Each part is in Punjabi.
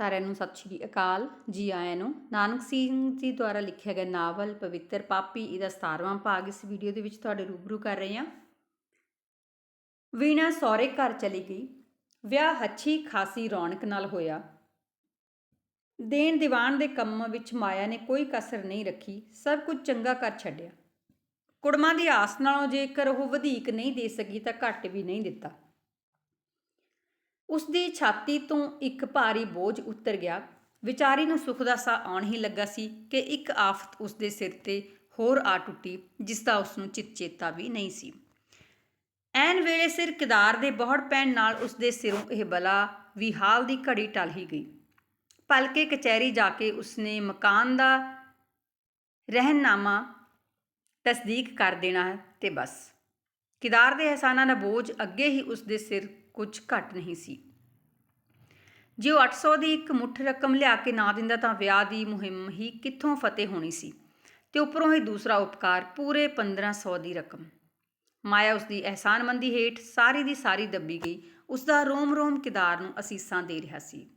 ਸਾਰਿਆਂ ਨੂੰ ਸਤਿ ਸ਼੍ਰੀ ਅਕਾਲ ਜੀ ਆਇਆਂ ਨੂੰ। ਨਾਨਕ ਸਿੰਘ ਜੀ ਦੁਆਰਾ ਲਿਖਿਆ ਗਿਆ ਨਾਵਲ ਪਵਿੱਤਰ ਪਾਪੀ ਇਹਦਾ 17ਵਾਂ ਭਾਗ ਇਸ ਵੀਡੀਓ ਦੇ ਵਿੱਚ ਤੁਹਾਡੇ ਰੂਬਰੂ ਕਰ ਰਹੇ ਹਾਂ। ਵੀਣਾ ਸਹੁਰੇ ਘਰ ਚਲੀ ਗਈ। ਵਿਆਹ ਹੱਛੀ ਖਾਸੀ ਰੌਣਕ ਨਾਲ ਹੋਇਆ। ਦੇਣ ਦੀਵਾਨ ਦੇ ਕੰਮ ਵਿੱਚ ਮਾਇਆ ਨੇ ਕੋਈ ਕਸਰ ਨਹੀਂ ਰੱਖੀ, ਸਭ ਕੁਝ ਚੰਗਾ ਕਰ ਛੱਡਿਆ। ਕੁੜਮਾਂ ਦੀ ਆਸ ਨਾਲੋਂ ਜੇਕਰ ਉਹ ਵਧੇਕ ਨਹੀਂ ਦੇ ਸਕੀ ਤਾਂ ਘੱਟ ਵੀ ਨਹੀਂ ਦਿੱਤਾ। ਉਸ ਦੀ ਛਾਤੀ ਤੋਂ ਇੱਕ ਭਾਰੀ ਬੋਝ ਉਤਰ ਗਿਆ। ਵਿਚਾਰੀ ਨੂੰ ਸੁੱਖ ਦਾ ਸਾਹ ਆਉਣ ਹੀ ਲੱਗਾ ਸੀ ਕਿ ਇੱਕ ਆਫਤ ਉਸ ਦੇ ਸਿਰ ਤੇ ਹੋਰ ਆ ਟੁੱਟੀ, ਜਿਸ ਦਾ ਉਸ ਨੂੰ ਚਿਤ ਚੇਤਾ ਵੀ ਨਹੀਂ ਸੀ। ਐਨ ਵੇਲੇ ਸਿਰ ਕਿਦਾਰ ਦੇ ਬਹੁੜ ਪੈਣ ਨਾਲ ਉਸ ਦੇ ਸਿਰੋਂ ਇਹ ਬਲਾ ਵੀ ਹਾਲ ਦੀ ਘੜੀ ਟਲ ਹੀ ਗਈ। ਭਲਕੇ ਕਚਹਿਰੀ ਜਾ ਕੇ ਉਸਨੇ ਮਕਾਨ ਦਾ ਰਹਿਨਨਾਮਾ ਤਸਦੀਕ ਕਰ ਦੇਣਾ ਹੈ ਤੇ ਬਸ। ਕਿਦਾਰ ਦੇ ਅਹਿਸਾਨਾਂ ਦਾ ਬੋਝ ਅੱਗੇ ਹੀ ਉਸ ਦੇ ਸਿਰ ਕੁਝ ਘੱਟ ਨਹੀਂ ਸੀ। ਜੇ ਉਹ 800 ਦੀ ਇੱਕ ਮੁੱਠ ਰਕਮ ਲਿਆ ਕੇ ਨਾ ਦਿੰਦਾ ਤਾਂ ਵਿਆਹ ਦੀ ਮੁਹਿੰਮ ਹੀ ਕਿੱਥੋਂ ਫਤਿਹ ਹੋਣੀ ਸੀ ਤੇ ਉੱਪਰੋਂ ਹੀ ਦੂਸਰਾ ਉਪਕਾਰ ਪੂਰੇ 1500 ਦੀ ਰਕਮ। ਮਾਇਆ ਉਸ ਦੀ ਅਹਿਸਾਨਮੰਦੀ ਹੇਠ ਸਾਰੀ ਦੀ ਸਾਰੀ ਦੱਬੀ ਗਈ। ਉਸ ਦਾ ਰੋਮ ਰੋਮ ਕਿਦਾਰ ਨੂੰ ਅਸੀਸਾਂ ਦੇ ਰਿਹਾ ਸੀ।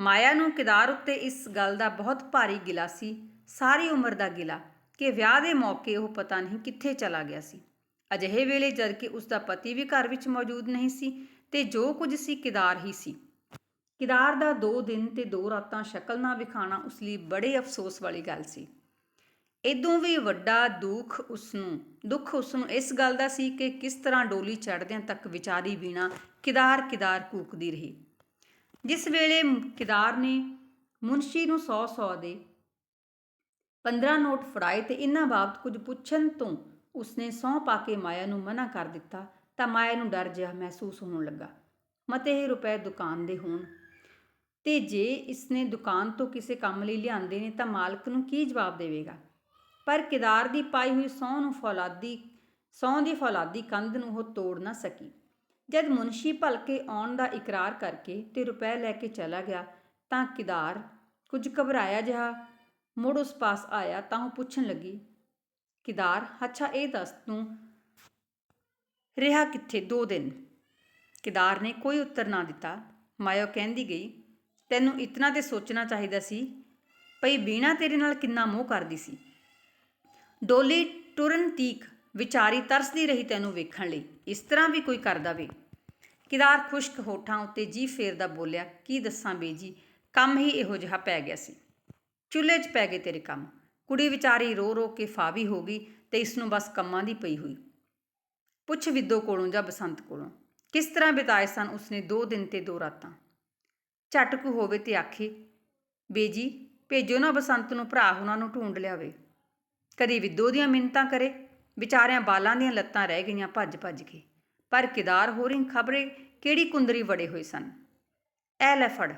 ਮਾਇਆ ਨੂੰ ਕਿਦਾਰ ਉੱਤੇ ਇਸ ਗੱਲ ਦਾ ਬਹੁਤ ਭਾਰੀ ਗਿਲਾ ਸੀ। ਸਾਰੀ ਉਮਰ ਦਾ ਗਿਲਾ ਕਿ ਵਿਆਹ ਦੇ ਮੌਕੇ ਉਹ ਪਤਾ ਨਹੀਂ ਕਿੱਥੇ ਚਲਾ ਗਿਆ ਸੀ। ਅਜਿਹੇ ਵੇਲੇ ਜਦ ਕਿ ਉਸ ਦਾ ਪਤੀ ਵੀ ਘਰ ਵਿੱਚ ਮੌਜੂਦ ਨਹੀਂ ਸੀ ਤੇ ਜੋ ਕੁਝ ਸੀ ਕਿਦਾਰ ਹੀ ਸੀ। ਕਿਦਾਰ ਦਾ 2 ਦਿਨ ਤੇ 2 ਰਾਤਾਂ ਸ਼ਕਲ ਨਾ ਵਿਖਾਣਾ ਉਸ ਲਈ ਬੜੇ ਅਫਸੋਸ ਵਾਲੀ ਗੱਲ ਸੀ। ਇਦੋਂ ਵੀ ਵੱਡਾ ਦੁੱਖ ਉਸ ਨੂੰ ਦੁੱਖ ਉਸ ਨੂੰ ਇਸ ਗੱਲ ਦਾ ਸੀ ਕਿ ਕਿਸ ਤਰ੍ਹਾਂ ਡੋਲੀ ਚੜ੍ਹਦਿਆਂ ਤੱਕ ਵਿਚਾਰੀ ਵੀਣਾ ਕਿਦਾਰ ਕਿਦਾਰ ਕੂਕਦੀ ਰਹੀ। ਜਿਸ ਵੇਲੇ ਕਿਦਾਰ ਨੇ ਮੁਨਸ਼ੀ ਨੂੰ 100 100 ਦੇ 15 ਨੋਟ ਫੜਾਏ ਤੇ ਇਹਨਾਂ ਬਾਬਤ ਕੁਝ ਪੁੱਛਣ ਤੋਂ ਉਸਨੇ ਸਹੁੰ ਪਾ ਕੇ ਮਾਇਆ ਨੂੰ ਮਨਾ ਕਰ ਦਿੱਤਾ ਤਾਂ ਮਾਇਆ ਨੂੰ ਡਰ ਜਿਹਾ ਮਹਿਸੂਸ ਹੋਣ ਲੱਗਾ। ਮਤੇ ਹੀ ਰੁਪਏ ਦੁਕਾਨ ਦੇ ਹੋਣ। ਤੇ ਜੇ ਇਸਨੇ ਦੁਕਾਨ ਤੋਂ ਕਿਸੇ ਕੰਮ ਲਈ ਲਿਆਂਦੇ ਨੇ ਤਾਂ ਮਾਲਕ ਨੂੰ ਕੀ ਜਵਾਬ ਦੇਵੇਗਾ? ਪਰ ਕਿਦਾਰ ਦੀ ਪਾਈ ਹੋਈ ਸਹੁੰ ਨੂੰ ਫੌਲਾਦੀ, ਸਹੁੰ ਦੀ ਫੌਲਾਦੀ ਕੰਧ ਨੂੰ ਉਹ ਤੋੜ ਨਾ ਸਕੀ। ਜਦ ਮੁਨਸ਼ੀ ਭਲਕੇ ਆਉਣ ਦਾ ਇਕਰਾਰ ਕਰਕੇ ਤੇ ਰੁਪਏ ਲੈ ਕੇ ਚਲਾ ਗਿਆ ਤਾਂ ਕਿਦਾਰ ਕੁਝ ਘਬਰਾਇਆ ਜਿਹਾ ਮੁੜ ਉਸ ਪਾਸ ਆਇਆ ਤਾਂ ਉਹ ਪੁੱਛਣ ਲੱਗੀ ਕਿਦਾਰ, ਅੱਛਾ ਇਹ ਦੱਸ ਤੂੰ। ਰਿਹਾ ਕਿੱਥੇ ਦੋ ਦਿਨ? ਕਿਦਾਰ ਨੇ ਕੋਈ ਉੱਤਰ ਨਾ ਦਿੱਤਾ। ਮਾਇਓ ਕਹਿੰਦੀ ਗਈ, ਤੈਨੂੰ ਇਤਨਾ ਤੇ ਸੋਚਣਾ ਚਾਹੀਦਾ ਸੀ ਭਈ ਬੀਣਾ ਤੇਰੇ ਨਾਲ ਕਿੰਨਾ ਮੋਹ ਕਰਦੀ ਸੀ। ਡੋਲੀ ਟੁਰਨ ਤੀਕ ਵਿਚਾਰੀ ਤਰਸਦੀ ਰਹੀ ਤੈਨੂੰ ਵੇਖਣ ਲਈ। ਇਸ ਤਰ੍ਹਾਂ ਵੀ ਕੋਈ ਕਰਦਾ ਵੇ। ਕਿਦਾਰ ਖੁਸ਼ਕ ਹੋਠਾਂ ਉੱਤੇ ਜੀ ਫੇਰਦਾ ਬੋਲਿਆ, ਕੀ ਦੱਸਾਂ ਬੇਜੀ, ਕੰਮ ਹੀ ਇਹੋ ਜਿਹਾ ਪੈ ਗਿਆ ਸੀ। ਚੁੱਲ੍ਹੇ 'ਚ ਪੈ ਗਏ ਤੇਰੇ ਕੰਮ। ਕੁੜੀ ਵਿਚਾਰੀ ਰੋ ਰੋ ਕੇ ਫਾਵੀ ਹੋ ਗਈ ਤੇ ਇਸ ਨੂੰ ਬਸ ਕੰਮਾਂ ਦੀ ਪਈ ਹੋਈ। ਪੁੱਛ ਵਿਦੋ ਕੋਲੋਂ ਜਾਂ ਬਸੰਤ ਕੋਲੋਂ, ਕਿਸ ਤਰ੍ਹਾਂ ਬਿਤਾਏ ਸਨ ਉਸਨੇ ਦੋ ਦਿਨ ਤੇ ਦੋ ਰਾਤਾਂ? ਝਟਕ ਹੋਵੇ ਤੇ ਆਖੇ, ਬੇਜੀ, ਭੇਜੋ ਨਾ ਬਸੰਤ ਨੂੰ ਭਰਾ ਉਹਨਾਂ ਨੂੰ ਢੂੰਡ ਲਿਆਵੇ। ਕਦੀ ਵਿਦੋ ਦੀਆਂ ਮਿੰਤਾਂ ਕਰੇ, ਵਿਚਾਰਿਆਂ ਬਾਲਾਂ ਦੀਆਂ ਲੱਤਾਂ ਰਹਿ ਗਈਆਂ ਭੱਜ ਭੱਜ ਕੇ। ਪਰ ਕਿਦਾਰ ਹੋਰੀ ਖਬਰੇ ਕਿਹੜੀ ਕੁੰਦਰੀ ਵੜੇ ਹੋਏ ਸਨ? ਐ ਲੈ ਫੜ,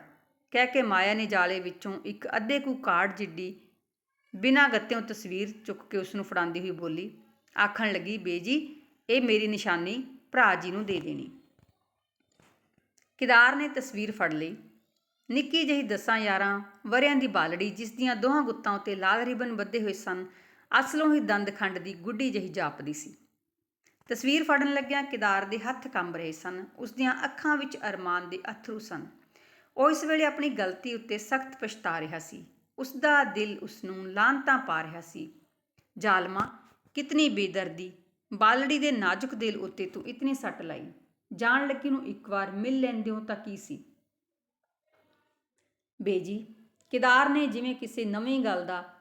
ਕਹਿ ਕੇ ਮਾਇਆ ਨੇ ਜਾਲੇ ਵਿੱਚੋਂ ਇੱਕ ਅੱਧੇ ਕੁ ਕਾਰਡ ਜਿੱਡੀ ਬਿਨਾਂ ਗੱਤਿਓਂ ਤਸਵੀਰ ਚੁੱਕ ਕੇ ਉਸ ਨੂੰ ਫੜਾਉਂਦੀ ਹੋਈ ਬੋਲੀ, ਆਖਣ ਲੱਗੀ ਬੇਜੀ ਇਹ ਮੇਰੀ ਨਿਸ਼ਾਨੀ ਭਰਾ ਜੀ ਨੂੰ ਦੇ ਦੇਣੀ। ਕਿਦਾਰ ਨੇ ਤਸਵੀਰ ਫੜ ਲਈ। ਨਿੱਕੀ ਜਿਹੀ ਦਸਾਂ 11 ਵਰਿਆਂ ਦੀ ਬਾਲੜੀ, ਜਿਸ ਦੀਆਂ ਦੋਹਾਂ ਗੁੱਤਾਂ ਉੱਤੇ ਲਾਲ ਰਿਬਨ ਬੱਧੇ ਹੋਏ ਸਨ, ਅਸਲੋਂ ਹੀ ਦੰਦ ਖੰਡ ਦੀ ਗੁੱਡੀ ਜਿਹੀ ਜਾਪਦੀ ਸੀ। ਤਸਵੀਰ ਫੜਨ ਲੱਗਿਆਂ ਕਿਦਾਰ ਦੇ ਹੱਥ ਕੰਬ ਰਹੇ ਸਨ। ਉਸ ਦੀਆਂ ਅੱਖਾਂ ਵਿੱਚ ਅਰਮਾਨ ਦੇ ਅਥਰੂ ਸਨ। ਉਹ ਇਸ ਵੇਲੇ ਆਪਣੀ ਗਲਤੀ ਉੱਤੇ ਸਖਤ ਪਛਤਾ ਰਿਹਾ ਸੀ। ਉਸ ਦਾ ਦਿਲ ਉਸ ਨੂੰ ਲਾਂਤਾਂ ਪਾ ਰਿਹਾ ਸੀ। ਜ਼ਾਲਮਾ, ਕਿਤਨੀ ਬੇਦਰਦੀ, ਬਾਲੜੀ ਦੇ ਨਾਜ਼ੁਕ ਦਿਲ ਉੱਤੇ ਤੂੰ ਇਤਨੀ ਸੱਟ ਲਾਈ। ਜਾਣ ਲੱਗੀ ਨੂੰ ਇੱਕ ਵਾਰ ਮਿਲ ਲੈਂਦੇ ਹੋ ਤਾਂ ਕੀ ਸੀ? ਬੇਜੀ ਕਿਦਾਰ ਨੇ ਜਿਵੇਂ ਕਿਸੇ ਨਵੀਂ ਗੱਲ ਦਾ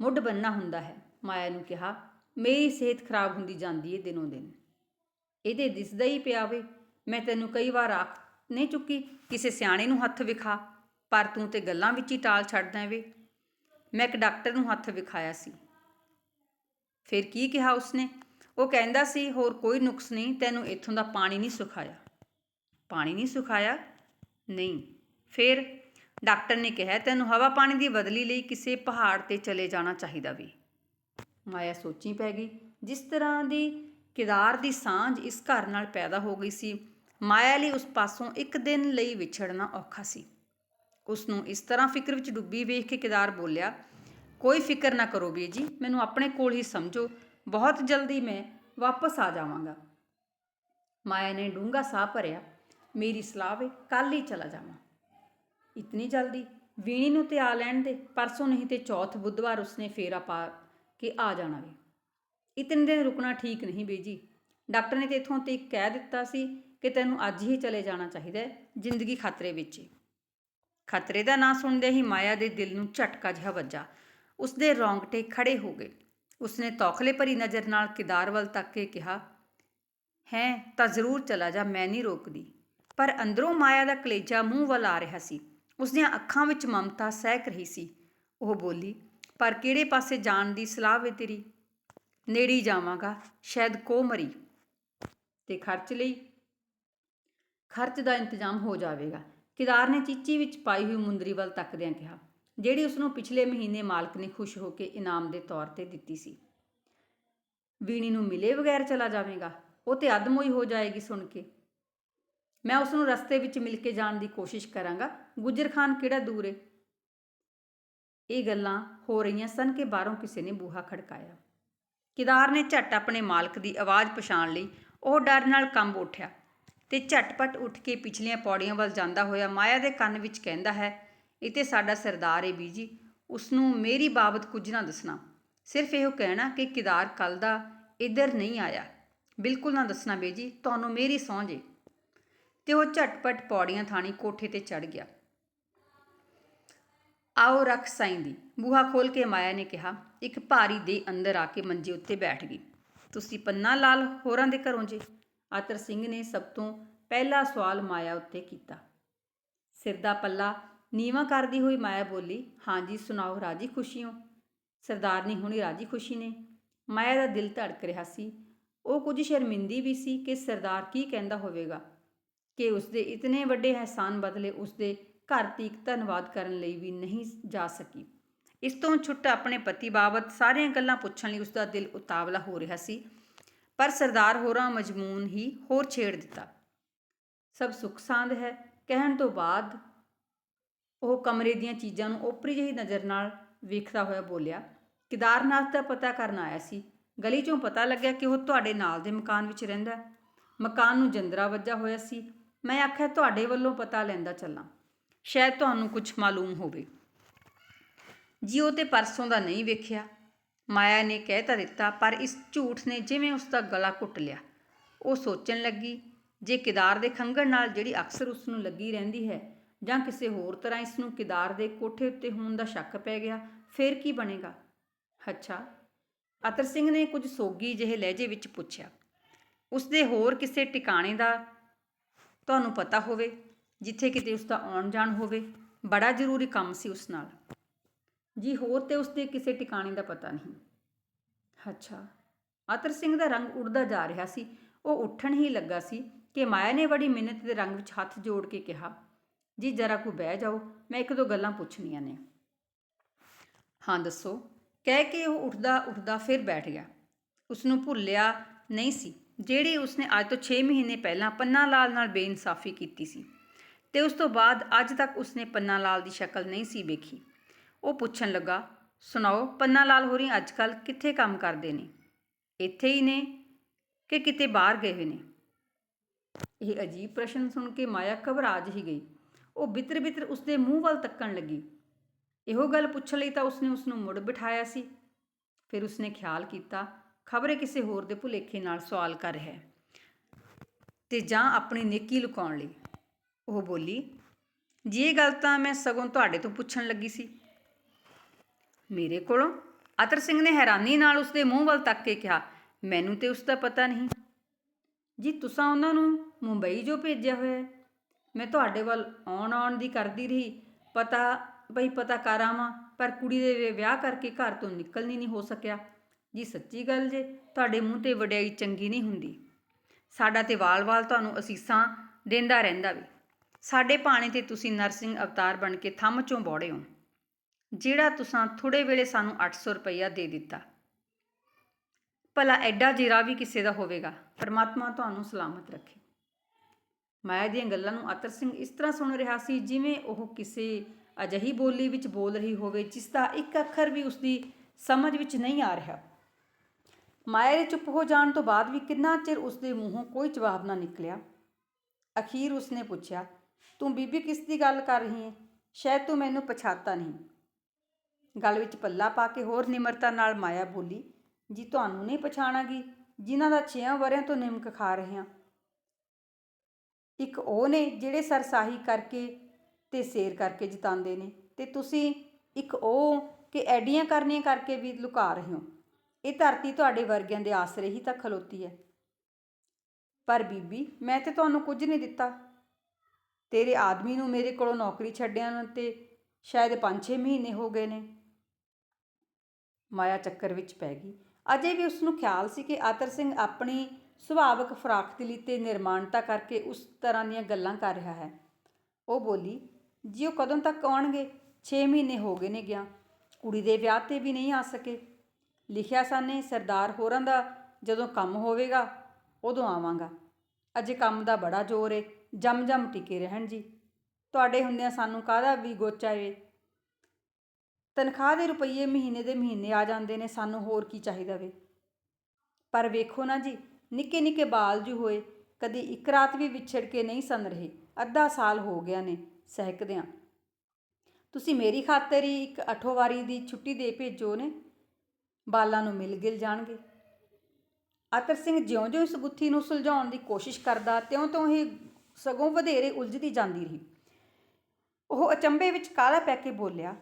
ਮੁੱਢ ਬੰਨਣਾ ਹੁੰਦਾ ਹੈ, ਮਾਇਆ ਨੂੰ ਕਿਹਾ, ਮੇਰੀ ਸਿਹਤ ਖਰਾਬ ਹੁੰਦੀ ਜਾਂਦੀ ਏ ਦਿਨੋਂ ਦਿਨ। ਇਹਦੇ ਦਿਸਦਾ ਹੀ ਪਿਆ ਵੇ, ਮੈਂ ਤੈਨੂੰ ਕਈ ਵਾਰ ਆਖ, ਨਹੀਂ ਚੁੱਕੀ, ਕਿਸੇ ਸਿਆਣੇ ਨੂੰ ਹੱਥ ਵਿਖਾ, ਪਰ ਤੂੰ ਤੇ ਗੱਲਾਂ ਵਿੱਚ ਹੀ ਟਾਲ ਛੱਡਦਾ ਵੇ। ਮੈਂ ਇੱਕ ਡਾਕਟਰ ਨੂੰ ਹੱਥ ਵਿਖਾਇਆ ਸੀ। ਫਿਰ ਕੀ ਕਿਹਾ ਉਸਨੇ? ਉਹ ਕਹਿੰਦਾ ਸੀ, ਹੋਰ ਕੋਈ ਨੁਕਸ ਨਹੀਂ, ਤੈਨੂੰ ਇੱਥੋਂ ਦਾ ਪਾਣੀ ਨਹੀਂ ਸੁਖਾਇਆ। ਪਾਣੀ ਨਹੀਂ ਸੁਖਾਇਆ? ਨਹੀਂ। ਫਿਰ ਡਾਕਟਰ ਨੇ ਕਿਹਾ, ਤੈਨੂੰ ਹਵਾ ਪਾਣੀ ਦੀ ਬਦਲੀ ਲਈ ਕਿਸੇ ਪਹਾੜ ਤੇ ਚਲੇ ਜਾਣਾ ਚਾਹੀਦਾ ਵੀ। ਮਾਇਆ ਸੋਚੀ ਪੈ ਗਈ। ਜਿਸ ਤਰ੍ਹਾਂ ਦੀ ਕਿਦਾਰ ਦੀ ਸਾਂਝ ਇਸ ਘਰ ਨਾਲ ਪੈਦਾ ਹੋ ਗਈ ਸੀ, ਮਾਇਆ ਲਈ ਉਸ ਪਾਸੋਂ ਇੱਕ ਦਿਨ ਲਈ ਵਿਛੜਨਾ ਔਖਾ ਸੀ। ਉਸ ਨੂੰ ਇਸ ਤਰ੍ਹਾਂ ਫਿਕਰ ਵਿੱਚ ਡੁੱਬੀ ਵੇਖ ਕੇ ਕਿਦਾਰ ਬੋਲਿਆ, ਕੋਈ ਫਿਕਰ ਨਾ ਕਰੋ ਬੀ ਜੀ, ਮੈਨੂੰ ਆਪਣੇ ਕੋਲ ਹੀ ਸਮਝੋ, ਬਹੁਤ ਜਲਦੀ ਮੈਂ ਵਾਪਸ ਆ ਜਾਵਾਂਗਾ। ਮਾਇਆ ਨੇ ਡੂੰਘਾ ਸਾਹ ਭਰਿਆ, ਮੇਰੀ ਸਲਾਹ ਵੇ ਕੱਲ ਹੀ ਚਲਾ ਜਾਵਾਂ। ਇਤਨੀ ਜਲਦੀ? ਵੀਣੀ ਨੂੰ ਤੇ ਆ ਲੈਣ ਦੇ, ਪਰਸੋਂ ਨਹੀਂ ਤੇ ਚੌਥ ਬੁੱਧਵਾਰ ਉਸਨੇ ਫੇਰਾ ਪਾ ਕੇ ਆ ਜਾਣਾ ਵੇ। ਇਤਨੇ ਦਿਨ ਰੁਕਣਾ ਠੀਕ ਨਹੀਂ ਬੀਜੀ ਡਾਕਟਰ ਨੇ ਤੇ ਇਥੋਂ ਤੇ ਕਹਿ ਦਿੱਤਾ ਸੀ ਕਿ ਤੈਨੂੰ ਅੱਜ ਹੀ ਚਲੇ ਜਾਣਾ ਚਾਹੀਦਾ ਹੈ, ਜ਼ਿੰਦਗੀ ਖਤਰੇ ਵਿੱਚ ਹੈ। ਖਤਰੇ ਦਾ ਨਾਂ ਸੁਣਦੇ ਹੀ ਮਾਇਆ ਦੇ ਦਿਲ ਨੂੰ ਝਟਕਾ ਜਿਹਾ ਵੱਜਾ। ਉਸਦੇ ਰੌਂਗਟੇ ਖੜੇ ਹੋ ਗਏ। ਉਸਨੇ ਤੌਖਲੇ ਭਰੀ ਨਜ਼ਰ ਨਾਲ ਕਿਦਾਰ ਵੱਲ ਤੱਕ ਕੇ ਕਿਹਾ, ਹੈ, ਤਾਂ ਜ਼ਰੂਰ ਚਲਾ ਜਾ, ਮੈਂ ਨਹੀਂ ਰੋਕਦੀ। ਪਰ ਅੰਦਰੋਂ ਮਾਇਆ ਦਾ ਕਲੇਜਾ ਮੂੰਹ ਵੱਲ ਆ ਰਿਹਾ ਸੀ। ਉਸਦੀਆਂ ਅੱਖਾਂ ਵਿੱਚ ਮਮਤਾ ਸਹਿਕ ਰਹੀ ਸੀ। ਉਹ ਬੋਲੀ, ਪਰ ਕਿਹੜੇ ਪਾਸੇ ਜਾਣ ਦੀ ਸਲਾਹ ਵੇ ਤੇਰੀ? ਨੇੜੀ ਜਾਵਾਂਗਾ, ਸ਼ਾਇਦ ਕੋ ਮਰੀ। ਤੇ ਖਰਚ ਲਈ? ਖਰਚ ਦਾ ਇੰਤਜ਼ਾਮ ਹੋ ਜਾਵੇਗਾ। ਕਿਦਾਰ ਨੇ ਚੀਚੀ ਵਿੱਚ ਪਾਈ ਹੋਈ ਮੁੰਦਰੀ ਵੱਲ ਤੱਕਦਿਆਂ ਕਿਹਾ, ਜਿਹੜੀ ਉਸ ਨੂੰ ਪਿਛਲੇ ਮਹੀਨੇ ਮਾਲਕ ਨੇ ਖੁਸ਼ ਹੋ ਕੇ ਇਨਾਮ ਦੇ ਤੌਰ ਤੇ ਦਿੱਤੀ ਸੀ। ਵੀਣੀ ਨੂੰ ਮਿਲੇ ਬਗੈਰ ਚਲਾ ਜਾਵੇਗਾ, ਉਹ ਤੇ ਅਦਮੋਈ ਹੋ ਜਾਏਗੀ ਸੁਣ ਕੇ। ਮੈਂ ਉਸ ਨੂੰ ਰਸਤੇ ਵਿੱਚ ਮਿਲ ਕੇ ਜਾਣ ਦੀ ਕੋਸ਼ਿਸ਼ ਕਰਾਂਗਾ, ਗੁਜਰ ਖਾਨ ਕਿਹੜਾ ਦੂਰ ਏ? ਇਹ ਗੱਲਾਂ ਹੋ ਰਹੀਆਂ ਸਨ ਕਿ ਬਾਹਰੋਂ ਕਿਸੇ ਨੇ ਬੂਹਾ ਖੜਕਾਇਆ। ਕਿਦਾਰ ਨੇ ਝਟ ਆਪਣੇ ਮਾਲਕ ਦੀ ਆਵਾਜ਼ ਪਛਾਣ ਲਈ ਉਹ ਡਰ ਨਾਲ ਕੰਬ ਉੱਠਿਆ। ਤੇ ਝਟਪਟ ਉੱਠ ਕੇ ਪਿਛਲੀਆਂ ਪੌੜੀਆਂ ਵੱਲ ਜਾਂਦਾ ਹੋਇਆ ਮਾਇਆ ਦੇ ਕੰਨ ਵਿੱਚ ਕਹਿੰਦਾ ਹੈ ਇਹ ਤੇ ਸਾਡਾ ਸਰਦਾਰ ਏ ਬੀਜੀ ਉਸ ਨੂੰ ਮੇਰੀ ਬਾਬਤ ਕੁਝ ਨਾ ਦੱਸਣਾ। ਸਿਰਫ ਇਹੋ ਕਹਿਣਾ ਕਿ ਕਿਦਾਰ ਕੱਲ ਦਾ ਇੱਧਰ ਨਹੀਂ ਆਇਆ। ਬਿਲਕੁਲ ਨਾ ਦੱਸਣਾ ਬੀਜੀ, ਤੁਹਾਨੂੰ ਮੇਰੀ ਸਹੁੰ ਜੇ ਤੇ ਉਹ ਝਟਪਟ ਪੌੜੀਆਂ ਥਾਣੀ ਕੋਠੇ ਤੇ ਚੜ ਗਿਆ। ਆਓ ਰੱਖ ਸਾਈਂ ਦੀ। ਬੂਹਾ ਖੋਲ ਕੇ ਮਾਇਆ ਨੇ ਕਿਹਾ। ਇੱਕ ਭਾਰੀ ਦੇ ਅੰਦਰ ਆ ਕੇ ਮੰਜੇ ਉੱਤੇ ਬੈਠ ਗਈ। ਤੁਸੀਂ ਪੰਨਾ ਲਾਲ ਹੋਰਾਂ ਦੇ ਘਰੋਂ ਜੇ? ਆਤਰ ਸਿੰਘ ਨੇ ਸਭ ਤੋਂ ਪਹਿਲਾ ਸਵਾਲ ਮਾਇਆ ਉੱਤੇ ਕੀਤਾ। ਸਿਰ ਦਾ ਪੱਲਾ ਨੀਵਾ ਕਰਦੀ ਹੋਈ ਮਾਇਆ ਬੋਲੀ ਹਾਂਜੀ ਸੁਣਾਓ, ਰਾਜੀ ਖੁਸ਼ੀ ਹੋ? ਸਰਦਾਰਨੀ ਹੁਣੀ ਰਾਜੀ ਖੁਸ਼ੀ ਨੇ। ਮਾਇਆ ਦਾ ਦਿਲ ਧੜਕ ਰਿਹਾ ਸੀ। ਉਹ ਕੁਝ ਸ਼ਰਮਿੰਦੀ ਵੀ ਸੀ ਕਿ ਸਰਦਾਰ ਕੀ ਕਹਿੰਦਾ ਹੋਵੇਗਾ। ਕਿ ਉਸਦੇ ਇਤਨੇ ਵੱਡੇ ਅਹਿਸਾਨ ਬਦਲੇ ਉਸਦੇ ਘਰ ਤੀਕ ਧੰਨਵਾਦ ਕਰਨ ਲਈ ਵੀ ਨਹੀਂ ਜਾ ਸਕੀ। ਇਸ ਤੋਂ ਛੁੱਟ ਆਪਣੇ ਪਤੀ ਬਾਬਤ ਸਾਰੀਆਂ ਗੱਲਾਂ ਪੁੱਛਣ ਲਈ ਉਸਦਾ ਦਿਲ ਉਤਾਵਲਾ ਹੋ ਰਿਹਾ ਸੀ। ਪਰ ਸਰਦਾਰ ਹੋਰਾਂ ਮਜਮੂਨ ਹੀ ਹੋਰ ਛੇੜ ਦਿੱਤਾ। ਸਭ ਸੁੱਖ ਸਾਂਦ ਹੈ। ਕਹਿਣ ਤੋਂ ਬਾਅਦ ਉਹ ਕਮਰੇ ਦੀਆਂ ਚੀਜ਼ਾਂ ਨੂੰ ਓਪਰੀ ਜਿਹੀ ਨਜ਼ਰ ਨਾਲ ਵੇਖਦਾ ਹੋਇਆ ਬੋਲਿਆ, ਕਿਦਾਰਨਾਥ ਦਾ ਪਤਾ ਕਰਨ ਆਇਆ ਸੀ। ਗਲੀ ਚੋਂ ਪਤਾ ਲੱਗਿਆ ਕਿ ਉਹ ਤੁਹਾਡੇ ਨਾਲ ਦੇ ਮਕਾਨ ਵਿੱਚ ਰਹਿੰਦਾ ਹੈ। ਮਕਾਨ ਨੂੰ ਜੰਦਰਾ ਵੱਜਾ ਹੋਇਆ ਸੀ। ਮੈਂ ਆਖਿਆ, ਤੁਹਾਡੇ ਵੱਲੋਂ ਪਤਾ ਲੈਂਦਾ ਚੱਲਾਂ। ਸ਼ਾਇਦ ਤੁਹਾਨੂੰ ਕੁਝ ਮਾਲੂਮ ਹੋਵੇ। ਜੀ ਉਹ ਤੇ ਪਰਸੋਂ ਦਾ ਨਹੀਂ ਵੇਖਿਆ। ਮਾਇਆ ਨੇ ਕਹਿ ਤਾਂ ਦਿੱਤਾ, ਪਰ ਇਸ ਝੂਠ ਨੇ ਜਿਵੇਂ ਉਸ ਦਾ ਗਲਾ ਘੁੱਟ ਲਿਆ। ਉਹ ਸੋਚਣ ਲੱਗੀ, ਜੇ ਕਿਦਾਰ ਦੇ ਖੰਗਣ ਨਾਲ ਜਿਹੜੀ ਅਕਸਰ ਉਸ ਨੂੰ ਲੱਗੀ ਰਹਿੰਦੀ ਹੈ, ਜਾਂ ਕਿਸੇ ਹੋਰ ਤਰ੍ਹਾਂ ਇਸ ਨੂੰ ਕਿਦਾਰ ਦੇ ਕੋਠੇ ਉੱਤੇ ਹੋਣ ਦਾ ਸ਼ੱਕ ਪੈ ਗਿਆ, ਫਿਰ ਕੀ ਬਣੇਗਾ? ਅੱਛਾ, ਅਤਰ ਸਿੰਘ ਨੇ ਕੁਝ ਸੋਗੀ ਜਿਹੇ ਲਹਿਜੇ ਵਿੱਚ ਪੁੱਛਿਆ ਉਸ ਦੇ ਹੋਰ ਕਿਸੇ ਟਿਕਾਣੇ ਦਾ ਤੁਹਾਨੂੰ ਪਤਾ ਹੋਵੇ, ਜਿੱਥੇ ਕਿਤੇ ਉਸ ਦਾ ਆਉਣ ਜਾਣ ਹੋਵੇ, ਬੜਾ ਜ਼ਰੂਰੀ ਕੰਮ ਸੀ ਉਸ ਨਾਲ। ਜੀ, ਹੋਰ ਤੇ ਉਸਦੇ ਕਿਸੇ ਟਿਕਾਣੇ ਦਾ ਪਤਾ ਨਹੀਂ। ਅੱਛਾ। ਅਤਰ ਸਿੰਘ ਦਾ ਰੰਗ ਉੱਡਦਾ ਜਾ ਰਿਹਾ ਸੀ। ਉਹ ਉੱਠਣ ਹੀ ਲੱਗਾ ਸੀ ਕਿ ਮਾਇਆ ਨੇ ਬੜੀ ਮਿੰਨਤ ਦੇ ਰੰਗ ਵਿੱਚ ਹੱਥ ਜੋੜ ਕੇ ਕਿਹਾ, ਜੀ, ਜਰਾ ਕੋ ਬਹਿ ਜਾਓ, ਮੈਂ ਇੱਕ ਦੋ ਗੱਲਾਂ ਪੁੱਛਣੀਆਂ ਨੇ। ਹਾਂ, ਦੱਸੋ। ਕਹਿ ਕੇ ਉਹ ਉੱਠਦਾ ਉੱਠਦਾ ਫਿਰ ਬੈਠ ਗਿਆ। ਉਸ ਨੂੰ ਭੁੱਲਿਆ ਨਹੀਂ ਸੀ, ਜਿਹੜੀ ਉਸਨੇ ਅੱਜ ਤੋਂ 6 ਮਹੀਨੇ ਪਹਿਲਾਂ ਪੰਨਾ ਲਾਲ ਨਾਲ ਬੇਇਨਸਾਫੀ ਕੀਤੀ ਸੀ। ਤੇ ਉਸ ਤੋਂ ਬਾਅਦ ਅੱਜ ਤੱਕ ਉਸਨੇ ਪੰਨਾ ਲਾਲ ਦੀ ਸ਼ਕਲ ਨਹੀਂ ਸੀ ਵੇਖੀ। ਉਹ ਪੁੱਛਣ ਲੱਗਾ, ਸੁਣਾਓ, ਪੰਨਾ ਲਾਲ ਹੋਰੀ ਅੱਜ ਅੱਜਕੱਲ ਕਿੱਥੇ ਕੰਮ ਕਰਦੇ ਨੇ? ਇੱਥੇ ਹੀ ਨੇ ਕਿ ਕਿਤੇ ਬਾਹਰ ਗਏ ਹੋਏ ਨੇ? ਇਹ ਅਜੀਬ ਪ੍ਰਸ਼ਨ ਸੁਣ ਕੇ ਮਾਇਆ ਘਬਰਾ ਜਿਹੀ ਗਈ। ਉਹ ਬਿਤਰ ਬਿਤਰ ਉਸਦੇ ਮੂੰਹ ਵੱਲ ਤੱਕਣ ਲੱਗੀ। ਇਹੋ ਗੱਲ ਪੁੱਛਣ ਲਈ ਤਾਂ ਉਸਨੇ ਉਸ ਨੂੰ ਮੁੜ ਬਿਠਾਇਆ ਸੀ। ਫਿਰ ਉਸਨੇ ਖਿਆਲ ਕੀਤਾ, ਖਬਰੇ ਕਿਸੇ ਹੋਰ ਦੇ ਭੁਲੇਖੇ ਨਾਲ ਸਵਾਲ ਕਰ ਰਿਹਾ ਹੈ ਤੇ ਜਾਂ ਆਪਣੀ ਨੇਕੀ ਲੁਕਾਉਣ ਲਈ। ਉਹ ਬੋਲੀ, ਜੀ, ਇਹ ਗੱਲ ਤਾਂ ਮੈਂ ਸਗੋਂ ਤੁਹਾਡੇ ਤੋਂ ਪੁੱਛਣ ਲੱਗੀ ਸੀ। ਮੇਰੇ ਕੋਲੋਂ? ਅਤਰ ਸਿੰਘ ਨੇ ਹੈਰਾਨੀ ਨਾਲ ਉਸਦੇ ਮੂੰਹ ਵੱਲ ਤੱਕ ਕੇ ਕਿਹਾ, ਮੈਨੂੰ ਤੇ ਉਸ ਦਾ ਪਤਾ ਨਹੀਂ। ਜੀ, ਤੁਸੀਂ ਉਹਨਾਂ ਨੂੰ ਮੁੰਬਈ ਜੋ ਭੇਜਿਆ ਹੋਇਆ ਹੈ? ਮੈਂ ਤੁਹਾਡੇ ਵੱਲ ਆਉਣ ਆਉਣ ਦੀ ਕਰਦੀ ਰਹੀ। ਪਤਾ ਬਈ ਪਤਾ ਕਰ ਆਵਾਂ ਪਰ ਕੁੜੀ ਦੇ ਵਿਆਹ ਕਰਕੇ ਘਰ ਤੋਂ ਨਿਕਲਣੀ ਨਹੀਂ ਹੋ ਸਕਿਆ। ਜੀ, ਸੱਚੀ ਗੱਲ ਜੇ, ਤੁਹਾਡੇ ਮੂੰਹ ਤੇ ਵਡਿਆਈ ਚੰਗੀ ਨਹੀਂ ਹੁੰਦੀ। ਸਾਡਾ ਤੇ ਵਾਲ-ਵਾਲ ਤੁਹਾਨੂੰ ਅਸੀਸਾਂ ਦਿੰਦਾ ਰਹਿੰਦਾ ਵੀ। ਸਾਡੇ ਭਾਣੇ ਤੇ ਤੁਸੀਂ ਨਰਸਿੰਘ ਅਵਤਾਰ ਬਣ ਕੇ ਥੰਮ ਚੋਂ ਬੋੜੇ ਹੋ। ਜਿਹੜਾ ਤੁਸੀਂ ਥੋੜੇ ਵੇਲੇ ਸਾਨੂੰ 800 ਰੁਪਈਆ ਦੇ ਦਿੱਤਾ। ਭਲਾ ਐਡਾ ਜੀਰਾ ਵੀ ਕਿਸੇ ਦਾ ਹੋਵੇਗਾ? ਪਰਮਾਤਮਾ ਤੁਹਾਨੂੰ ਸਲਾਮਤ ਰੱਖੇ। ਮਾਇਆ ਦੀਆਂ ਗੱਲਾਂ ਨੂੰ ਅਤਰ ਸਿੰਘ ਇਸ ਤਰ੍ਹਾਂ ਸੁਣ ਰਿਹਾ ਸੀ ਜਿਵੇਂ ਉਹ ਕਿਸੇ ਅਜਹੀ ਬੋਲੀ ਵਿੱਚ ਬੋਲ ਰਹੀ ਹੋਵੇ, ਜਿਸ ਦਾ ਇੱਕ ਅੱਖਰ ਵੀ ਉਸਦੀ ਸਮਝ ਵਿੱਚ ਨਹੀਂ ਆ ਰਿਹਾ। ਮਾਇਆ ਦੇ ਚੁੱਪ ਹੋ ਜਾਣ ਤੋਂ ਬਾਅਦ ਵੀ ਕਿੰਨਾ ਚਿਰ ਉਸਦੇ ਮੂੰਹੋਂ ਕੋਈ ਜਵਾਬ ਨਾ ਨਿਕਲਿਆ। ਅਖੀਰ ਉਸਨੇ ਪੁੱਛਿਆ, ਤੂੰ ਬੀਬੀ ਕਿਸ ਦੀ ਗੱਲ ਕਰ ਰਹੀ ਹੈ ਸ਼ਾਇਦ ਤੂੰ ਮੈਨੂੰ ਪਛਾਤਾ ਨਹੀਂ। ਗੱਲ ਵਿੱਚ ਪੱਲਾ ਪਾ ਕੇ ਹੋਰ ਨਿਮਰਤਾ ਨਾਲ ਮਾਇਆ ਬੋਲੀ, ਜੀ ਤੁਹਾਨੂੰ ਨਹੀਂ ਪਛਾਣਾਂਗੀ, ਜਿਨ੍ਹਾਂ ਦਾ 6 ਵਰਿਆਂ ਤੋਂ ਨਿਮਕ ਖਾ ਰਹੇ ਹਾਂ ਇੱਕ ਉਹ ਨੇ ਜਿਹੜੇ ਸਰਸਾਹੀ ਕਰਕੇ ਤੇ ਸੇਰ ਕਰਕੇ ਜਿਤਾਉਂਦੇ ਨੇ। ਤੇ ਤੁਸੀਂ ਇੱਕ ਉਹ ਕਿ ਐਡੀਆਂ ਕਰਨੀਆਂ ਕਰਕੇ ਵੀ ਲੁਕਾ ਰਹੇ ਹੋ। ਇਹ ਧਰਤੀ ਤੁਹਾਡੇ ਵਰਗਿਆਂ ਦੇ ਆਸਰੇ ਹੀ ਤਾਂ ਖਲੋਤੀ ਹੈ। ਪਰ ਬੀਬੀ, ਮੈਂ ਤੇ ਤੁਹਾਨੂੰ ਕੁਝ ਨਹੀਂ ਦਿੱਤਾ। ਤੇਰੇ ਆਦਮੀ ਨੂੰ ਮੇਰੇ ਕੋਲੋਂ ਨੌਕਰੀ ਛੱਡਿਆਂ ਨੂੰ ਤੇ ਸ਼ਾਇਦ 5-6 ਮਹੀਨੇ ਹੋ ਗਏ ਨੇ। ਮਾਇਆ ਚੱਕਰ ਵਿੱਚ ਪੈ ਗਈ। ਅਜੇ ਵੀ ਉਸ ਨੂੰ ਖਿਆਲ ਸੀ ਕਿ ਆਤਰ ਸਿੰਘ ਆਪਣੀ ਸੁਭਾਵਕ ਫਰਾਖਦਿਲੀ ਤੇ ਨਿਰਮਾਣਤਾ ਕਰਕੇ ਉਸ ਤਰ੍ਹਾਂ ਦੀਆਂ ਗੱਲਾਂ ਕਰ ਰਿਹਾ ਹੈ। ਉਹ ਬੋਲੀ, ਜੀ, ਉਹ ਕਦੋਂ ਤੱਕ ਆਉਣਗੇ? 6 ਮਹੀਨੇ ਹੋ ਗਏ ਨੇ ਗਿਆ। ਕੁੜੀ ਦੇ ਵਿਆਹ ਤੇ ਵੀ ਨਹੀਂ ਆ ਸਕੇ। ਲਿਖਿਆ ਸਾਨੇ ਸਰਦਾਰ ਹੋਰਾਂ ਦਾ ਜਦੋਂ ਕੰਮ ਹੋਵੇਗਾ, ਉਦੋਂ ਆਵਾਂਗਾ। ਅਜੇ ਕੰਮ ਦਾ ਬੜਾ ਜ਼ੋਰ ਏ। ਜਮ ਜਮ ਟਿਕੇ ਰਹਿਣ ਜੀ। ਤੁਹਾਡੇ ਹੁੰਦਿਆਂ ਸਾਨੂੰ ਕਾਹਦਾ ਵੀ ਗੋਚਾ ਏ? ਤਨਖਾਹ ਦੇ ਰੁਪਈਏ ਮਹੀਨੇ ਦੇ ਮਹੀਨੇ ਆ ਜਾਂਦੇ ਨੇ, ਸਾਨੂੰ ਹੋਰ ਕੀ ਚਾਹੀਦਾ ਵੇ? ਪਰ ਵੇਖੋ ਨਾ ਜੀ, ਨਿੱਕੇ ਨਿੱਕੇ ਬਾਲ ਜੂ ਹੋਏ, ਕਦੀ ਇੱਕ ਰਾਤ ਵੀ ਵਿਛੜ ਕੇ ਨਹੀਂ ਸਨ ਰਹੇ। ਅੱਧਾ ਸਾਲ ਹੋ ਗਿਆ ਨੇ ਸਹਿਕਦਿਆਂ। ਤੁਸੀਂ ਮੇਰੀ ਖਾਤਰ ਹੀ ਇੱਕ ਅਠੋਵਾਰੀ ਦੀ ਛੁੱਟੀ ਦੇ ਭੇਜੋ ਨੇ। ਬਾਲਾਂ ਨੂੰ ਮਿਲ ਗਿਲ ਜਾਣਗੇ। ਅਤਰ ਸਿੰਘ ਜਿਉਂ-ਜਿਉਂ ਇਸ ਗੁੱਥੀ ਨੂੰ ਸੁਲਝਾਉਣ ਦੀ ਕੋਸ਼ਿਸ਼ ਕਰਦਾ, ਤਿਉਂ-ਤਿਉਂ ਹੀ ਸਗੋਂ ਵਧੇਰੇ ਉਲਝਦੀ ਜਾਂਦੀ ਰਹੀ। ਉਹ ਅਚੰਭੇ ਵਿੱਚ ਕਾਲਾ ਪੈ ਕੇ ਬੋਲਿਆ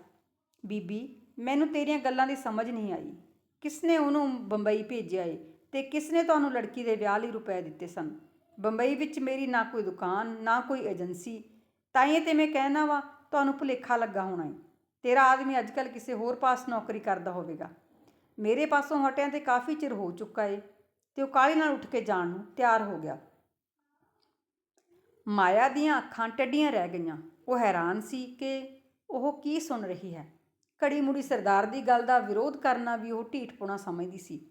ਬੀਬੀ, ਮੈਨੂੰ ਤੇਰੀਆਂ ਗੱਲਾਂ ਦੀ ਸਮਝ ਨਹੀਂ ਆਈ। ਕਿਸਨੇ ਉਹਨੂੰ ਬੰਬਈ ਭੇਜਿਆ ਏ ਤੇ ਕਿਸਨੇ ਤੁਹਾਨੂੰ ਲੜਕੀ ਦੇ ਵਿਆਹ ਲਈ ਰੁਪਏ ਦਿੱਤੇ ਸਨ? ਬੰਬਈ ਵਿੱਚ ਮੇਰੀ ਨਾ ਕੋਈ ਦੁਕਾਨ, ਨਾ ਕੋਈ ਏਜੰਸੀ। ਤਾਂ ਇਹ ਤੇ ਮੈਂ ਕਹਿਣਾ ਵਾ, ਤੁਹਾਨੂੰ ਭੁਲੇਖਾ ਲੱਗਾ ਹੋਣਾ ਏ। ਤੇਰਾ ਆਦਮੀ ਅੱਜਕੱਲ ਕਿਸੇ ਹੋਰ ਪਾਸ ਨੌਕਰੀ ਕਰਦਾ ਹੋਵੇਗਾ। ਮੇਰੇ ਪਾਸੋਂ ਹਟਿਆਂ ਤੇ ਕਾਫੀ ਚਿਰ ਹੋ ਚੁੱਕਾ ਏ ਤੇ ਉਹ ਕਾਲੀ ਨਾਲ ਉੱਠ ਕੇ ਜਾਣ ਨੂੰ ਤਿਆਰ ਹੋ ਗਿਆ। ਮਾਇਆ ਦੀਆਂ ਅੱਖਾਂ ਟੱਡੀਆਂ ਰਹਿ ਗਈਆਂ। ਉਹ ਹੈਰਾਨ ਸੀ ਕਿ ਉਹ ਕੀ ਸੁਣ ਰਹੀ ਹੈ। ਘੜੀ ਮੁੜੀ ਸਰਦਾਰ ਦੀ ਗੱਲ ਦਾ ਵਿਰੋਧ ਕਰਨਾ ਵੀ ਉਹ ਢੀਠਪੁਣਾ ਸਮਝਦੀ ਸੀ।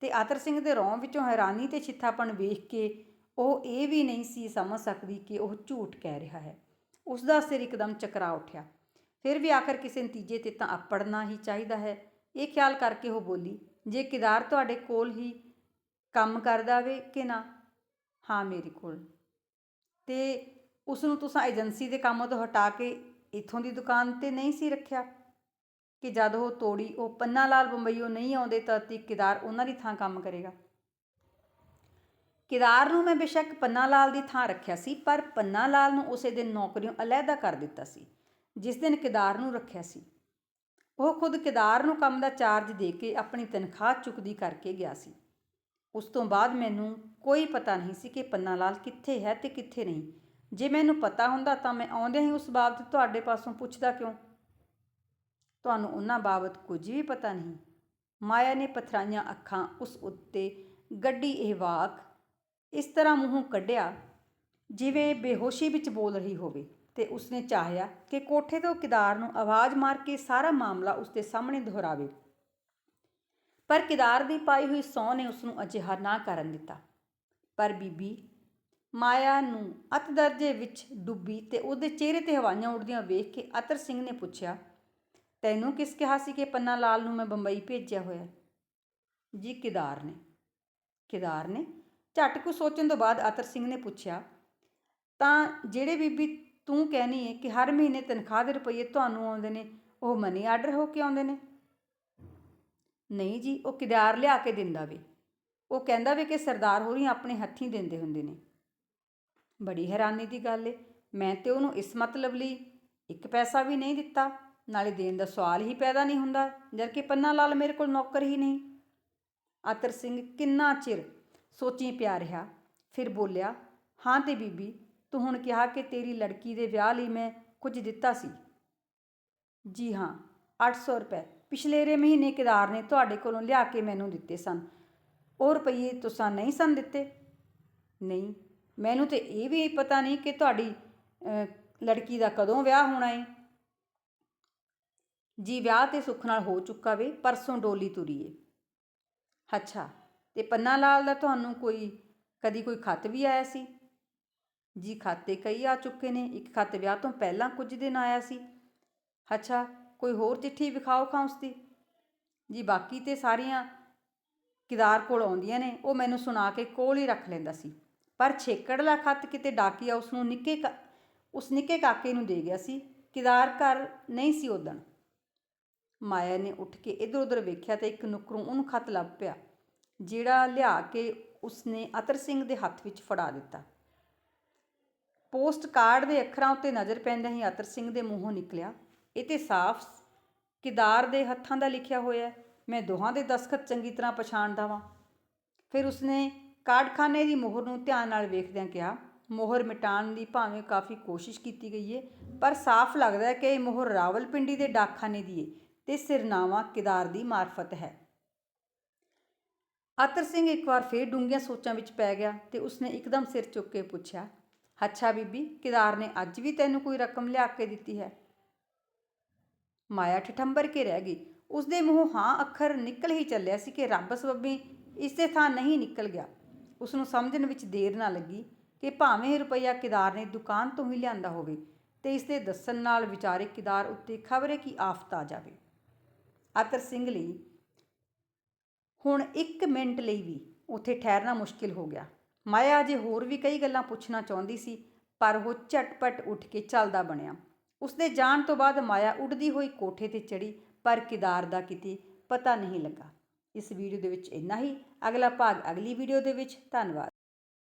ਤੇ ਆਤਰ ਸਿੰਘ ਦੇ ਰੌਂ ਵਿੱਚੋਂ ਹੈਰਾਨੀ ਤੇ ਛਿੱਥਾਪਣ ਵੇਖ ਕੇ ਉਹ ਇਹ ਵੀ ਨਹੀਂ ਸੀ ਸਮਝ ਸਕਦੀ ਕਿ ਉਹ ਝੂਠ ਕਹਿ ਰਿਹਾ ਹੈ। ਉਸ ਦਾ ਸਿਰ ਇੱਕਦਮ ਚਕਰਾ ਉੱਠਿਆ। ਫਿਰ ਵੀ ਆਖਰ ਕਿਸੇ ਨਤੀਜੇ ਤੇ ਤਾਂ ਅਪੜਨਾ ਹੀ ਚਾਹੀਦਾ ਹੈ। ਇਹ ਖਿਆਲ ਕਰਕੇ ਉਹ ਬੋਲੀ, ਜੇ ਕਿਦਾਰ ਤੁਹਾਡੇ ਕੋਲ ਹੀ ਕੰਮ ਕਰਦਾ ਵੇ ਕਿ ਨਾ? ਹਾਂ, ਮੇਰੇ ਕੋਲ। ਤੇ ਉਸ ਨੂੰ ਤੁਸੀਂ ਏਜੰਸੀ ਦੇ ਕੰਮ ਤੋਂ ਹਟਾ ਕੇ ਇੱਥੋਂ ਦੀ ਦੁਕਾਨ ਤੇ ਨਹੀਂ ਸੀ ਰੱਖਿਆ? ਕਿ ਜਦ ਉਹ ਤੋੜੀ, ਉਹ ਪੰਨਾ ਲਾਲ ਬੰਬਈਓ ਨਹੀਂ ਆਉਂਦੇ ਤਾਂ ਤੀ ਕਿਦਾਰ ਉਹਨਾਂ ਦੀ ਥਾਂ ਕੰਮ ਕਰੇਗਾ। ਕਿਦਾਰ ਨੂੰ ਮੈਂ ਬੇਸ਼ੱਕ ਪੰਨਾ ਲਾਲ ਦੀ ਥਾਂ ਰੱਖਿਆ ਸੀ, ਪਰ ਪੰਨਾ ਲਾਲ ਨੂੰ ਉਸੇ ਦਿਨ ਨੌਕਰੀਆਂ ਅਲੱਗਾ ਕਰ ਦਿੱਤਾ ਸੀ, ਜਿਸ ਦਿਨ ਕਿਦਾਰ ਨੂੰ ਰੱਖਿਆ ਸੀ। ਉਹ ਖੁਦ ਕਿਦਾਰ ਨੂੰ ਕੰਮ ਦਾ ਚਾਰਜ ਦੇ ਕੇ ਆਪਣੀ ਤਨਖਾਹ ਚੁੱਕਦੀ ਕਰਕੇ ਗਿਆ ਸੀ। ਉਸ ਤੋਂ ਬਾਅਦ ਮੈਨੂੰ ਕੋਈ ਪਤਾ ਨਹੀਂ ਸੀ ਕਿ ਪੰਨਾ ਲਾਲ ਕਿੱਥੇ ਹੈ ਤੇ ਕਿੱਥੇ ਨਹੀਂ। ਜੇ ਮੈਨੂੰ ਪਤਾ ਹੁੰਦਾ ਤਾਂ ਮੈਂ ਆਉਂਦਿਆਂ ਹੀ ਉਸ ਬਾਬਤ ਤੁਹਾਡੇ ਪਾਸੋਂ ਪੁੱਛਦਾ ਕਿਉਂ? ਤੁਹਾਨੂੰ ਉਹਨਾਂ ਬਾਬਤ ਕੁਝ ਵੀ ਪਤਾ ਨਹੀਂ। ਮਾਇਆ ਨੇ ਪਥਰਾਈਆਂ ਅੱਖਾਂ ਉਸ ਉੱਤੇ ਗੱਡੀ ਇਹ ਵਾਕ ਇਸ ਤਰ੍ਹਾਂ ਮੂੰਹੋਂ ਕੱਢਿਆ ਜਿਵੇਂ ਬੇਹੋਸ਼ੀ ਵਿੱਚ ਬੋਲ ਰਹੀ ਹੋਵੇ ਤੇ ਉਸਨੇ ਚਾਹਿਆ ਕਿ ਕੋਠੇ ਤੋਂ ਕਿਦਾਰ ਨੂੰ ਆਵਾਜ਼ ਮਾਰ ਕੇ ਸਾਰਾ ਮਾਮਲਾ ਉਸਦੇ ਸਾਹਮਣੇ ਦੁਹਰਾਵੇ। ਪਰ ਕਿਦਾਰ ਦੀ ਪਾਈ ਹੋਈ ਸੌ ਨੇ ਉਸ ਨੂੰ ਅਜਿਹਾ ਨਾ ਕਰਨ ਦਿੱਤਾ। ਪਰ ਬੀਬੀ, ਮਾਇਆ ਨੂੰ ਅਤ ਦਰਜੇ ਵਿੱਚ ਡੁੱਬੀ ਤੇ ਉਹਦੇ ਚਿਹਰੇ ਤੇ ਹਵਾਈਆਂ ਉੱਡਦੀਆਂ ਵੇਖ ਕੇ ਅਤਰ ਸਿੰਘ ਨੇ ਪੁੱਛਿਆ ਤੈਨੂੰ ਕਿਸ ਕਿਹਾ ਸੀ ਕਿ ਪੰਨਾ ਲਾਲ ਨੂੰ ਮੈਂ ਬੰਬਈ ਭੇਜਿਆ ਹੋਇਆ? ਜੀ, ਕਿਦਾਰ ਨੇ। ਕਿਦਾਰ ਨੇ? ਝਟ ਕੁ ਸੋਚਣ ਤੋਂ ਬਾਅਦ ਅਤਰ ਸਿੰਘ ਨੇ ਪੁੱਛਿਆ, ਤਾਂ ਜਿਹੜੇ ਬੀਬੀ ਤੂੰ ਕਹਿਨੀ ਹੈ ਕਿ ਹਰ ਮਹੀਨੇ ਤਨਖਾਹ ਦੇ ਰੁਪਏ ਤੁਹਾਨੂੰ ਆਉਂਦੇ ਨੇ, ਉਹ ਮਨੀ ਆਰਡਰ ਹੋ ਕੇ ਆਉਂਦੇ ਨੇ? ਨਹੀਂ ਜੀ, ਉਹ ਕਿਦਾਰ ਲਿਆ ਕੇ ਦਿੰਦਾ ਵੇ। ਉਹ ਕਹਿੰਦਾ ਵੇ ਕਿ ਸਰਦਾਰ ਹੋਰੀ ਆਪਣੇ ਹੱਥੀਂ ਦਿੰਦੇ ਹੁੰਦੇ ਨੇ। ਬੜੀ ਹੈਰਾਨੀ ਦੀ ਗੱਲ ਏ। ਮੈਂ ਤੇ ਉਹਨੂੰ ਇਸ ਮਤਲਬ ਲਈ ਇੱਕ ਪੈਸਾ ਵੀ ਨਹੀਂ ਦਿੱਤਾ। ਨਾਲੇ ਦੇਣ ਦਾ ਸਵਾਲ ਹੀ ਪੈਦਾ ਨਹੀਂ ਹੁੰਦਾ, ਜਦ ਕਿ ਪੰਨਾ ਲਾਲ ਮੇਰੇ ਕੋਲ ਨੌਕਰ ਹੀ ਨਹੀਂ। ਆਤਰ ਸਿੰਘ ਕਿੰਨਾ ਚਿਰ ਸੋਚੀ ਪਿਆ ਰਿਹਾ, ਫਿਰ ਬੋਲਿਆ, ਹਾਂ ਤੇ ਬੀਬੀ, ਤੂੰ ਹੁਣ ਕਿਹਾ ਕਿ ਤੇਰੀ ਲੜਕੀ ਦੇ ਵਿਆਹ ਲਈ ਮੈਂ ਕੁਝ ਦਿੱਤਾ ਸੀ? ਜੀ ਹਾਂ 800 ਰੁਪਏ। ਪਿਛਲੇਰੇ ਮਹੀਨੇ ਕਿਦਾਰ ਨੇ ਤੁਹਾਡੇ ਕੋਲੋਂ ਲਿਆ ਕੇ ਮੈਨੂੰ ਦਿੱਤੇ ਸਨ। ਉਹ ਰੁਪਈਏ ਤੁਸੀਂ ਨਹੀਂ ਸਨ ਦਿੱਤੇ? ਨਹੀਂ, ਮੈਨੂੰ ਤੇ ਇਹ ਵੀ ਪਤਾ ਨਹੀਂ ਕਿ ਤੁਹਾਡੀ ਲੜਕੀ ਦਾ ਕਦੋਂ ਵਿਆਹ ਹੋਣਾ ਹੈ ਜੀ ਵਿਆਹ ਤੇ ਸੁੱਖ ਨਾਲ ਹੋ ਚੁੱਕਾ ਵੇ, ਪਰਸੋਂ ਡੋਲੀ ਤੁਰੀ ਏ ਅੱਛਾ, ਤੇ ਪੰਨਾ ਲਾਲ ਦਾ ਤੁਹਾਨੂੰ ਕੋਈ, ਕਦੀ ਕੋਈ ਖੱਤ ਵੀ ਆਇਆ ਸੀ? ਜੀ ਖਾਤੇ ਕਈ ਆ ਚੁੱਕੇ ਨੇ, ਇੱਕ ਖੱਤ ਵਿਆਹ ਤੋਂ ਪਹਿਲਾਂ ਕੁਝ ਦਿਨ ਆਇਆ ਸੀ। ਅੱਛਾ, ਕੋਈ ਹੋਰ ਚਿੱਠੀ ਵਿਖਾਓ ਖਾਂ ਉਸਦੀ? ਜੀ ਬਾਕੀ ਤੇ ਸਾਰੀਆਂ ਕਿਦਾਰ ਕੋਲ ਆਉਂਦੀਆਂ ਨੇ, ਉਹ ਮੈਨੂੰ ਸੁਣਾ ਕੇ ਕੋਲ ਹੀ ਰੱਖ ਲੈਂਦਾ ਸੀ। ਪਰ ਛੇਕੜਲਾ ਖੱਤ ਕਿਤੇ ਡਾਕੀਆ ਉਸ ਨੂੰ ਨਿੱਕੇ ਕਾ- ਉਸ ਨਿੱਕੇ ਕਾਕੇ ਨੂੰ ਦੇ ਗਿਆ ਸੀ। ਕਿਦਾਰ ਘਰ ਨਹੀਂ ਸੀ ਉਦਣ ਮਾਇਆ ਨੇ ਉੱਠ ਕੇ ਇੱਧਰ ਉੱਧਰ ਵੇਖਿਆ ਤੇ ਇੱਕ ਨੁਕਰੋਂ ਉਹਨੂੰ ਖਤ ਲੱਭ ਪਿਆ, ਜਿਹੜਾ ਲਿਆ ਕੇ ਉਸਨੇ ਅਤਰ ਸਿੰਘ ਦੇ ਹੱਥ ਵਿੱਚ ਫੜਾ ਦਿੱਤਾ। ਪੋਸਟ ਕਾਰਡ ਦੇ ਅੱਖਰਾਂ ਉੱਤੇ ਨਜ਼ਰ ਪੈਂਦਿਆਂ ਹੀ ਅਤਰ ਸਿੰਘ ਦੇ ਮੂੰਹੋਂ ਨਿਕਲਿਆ। ਇਹ ਤੇ ਸਾਫ਼ ਕਿਦਾਰ ਦੇ ਹੱਥਾਂ ਦਾ ਲਿਖਿਆ ਹੋਇਆ ਮੈਂ ਦੋਹਾਂ ਦੇ ਦਸਖਤ ਚੰਗੀ ਤਰ੍ਹਾਂ ਪਛਾਣਦਾ ਵਾਂ। ਫਿਰ ਉਸਨੇ ਕਾਰਡਖਾਨੇ ਦੀ ਮੋਹਰ ਨੂੰ ਧਿਆਨ ਨਾਲ ਵੇਖਦਿਆਂ ਕਿਹਾ, ਮੋਹਰ ਮਿਟਾਉਣ ਦੀ ਭਾਵੇਂ ਕਾਫੀ ਕੋਸ਼ਿਸ਼ ਕੀਤੀ ਗਈ ਹੈ ਪਰ ਸਾਫ਼ ਲੱਗਦਾ ਹੈ ਕਿ ਇਹ ਮੋਹਰ ਰਾਵਲਪਿੰਡੀ ਦੇ ਡਾਕਖਾਨੇ ਦੀ ਏ। ਤੇ ਸਿਰਨਾਵਾ ਕਿਦਾਰ ਦੀ ਮਾਰਫਤ ਹੈ। ਅਤਰ ਸਿੰਘ ਇੱਕ ਵਾਰ ਫੇਰ ਡੂੰਘੀਆਂ ਸੋਚਾਂ ਵਿੱਚ ਪੈ ਗਿਆ ਤੇ ਉਸਨੇ ਇੱਕਦਮ ਸਿਰ ਚੁੱਕ ਕੇ ਪੁੱਛਿਆ, ਅੱਛਾ ਬੀਬੀ, ਕਿਦਾਰ ਨੇ ਅੱਜ ਵੀ ਤੈਨੂੰ ਕੋਈ ਰਕਮ ਲਿਆ ਕੇ ਦਿੱਤੀ ਹੈ? ਮਾਇਆ ਠਠੰਬਰ ਕੇ ਰਹਿ ਗਈ। ਉਸਦੇ ਮੂੰਹੋਂ ਹਾਂ ਅੱਖਰ ਨਿਕਲ ਹੀ ਚੱਲਿਆ ਸੀ ਕਿ ਰੱਬ ਸਬੱਬੀ ਇਸੇ ਥਾਂ ਨਹੀਂ ਨਿਕਲ ਗਿਆ। ਉਸ ਨੂੰ ਸਮਝਣ ਵਿੱਚ ਦੇਰ ਨਾ ਲੱਗੀ ਕਿ ਭਾਵੇਂ ਰੁਪਈਆ ਕਿਦਾਰ ਨੇ ਦੁਕਾਨ ਤੋਂ ਹੀ ਲਿਆਂਦਾ ਹੋਵੇ ਤੇ ਇਸ ਦੇ ਦੱਸਣ ਨਾਲ ਵਿਚਾਰੇ ਕਿਦਾਰ ਉੱਤੇ ਖਬਰੇ ਕੀ ਆਫਤ ਆ ਜਾਵੇ। ਅਤਰ ਸਿੰਘ ਲਈ। ਹੁਣ 1 ਮਿੰਟ ਲਈ ਵੀ ਉੱਥੇ ਠਹਿਰਨਾ ਮੁਸ਼ਕਿਲ ਹੋ ਗਿਆ। ਮਾਇਆ ਅਜੇ ਹੋਰ ਵੀ ਕਈ ਗੱਲਾਂ ਪੁੱਛਣਾ ਚਾਹੁੰਦੀ ਸੀ, ਪਰ ਉਹ ਝਟਪਟ ਉੱਠ ਕੇ ਚੱਲਦਾ ਬਣਿਆ। ਉਸਦੇ ਜਾਣ ਤੋਂ ਬਾਅਦ ਮਾਇਆ ਉੱਡਦੀ ਹੋਈ ਕੋਠੇ ਤੇ ਚੜੀ ਪਰ ਕਿਦਾਰ ਦਾ ਕਿਤੇ ਪਤਾ ਨਹੀਂ ਲੱਗਾ। ਇਸ ਵੀਡੀਓ ਦੇ ਵਿੱਚ ਇੰਨਾ ਹੀ। ਅਗਲਾ ਭਾਗ ਅਗਲੀ ਵੀਡੀਓ ਦੇ ਵਿੱਚ। ਧੰਨਵਾਦ।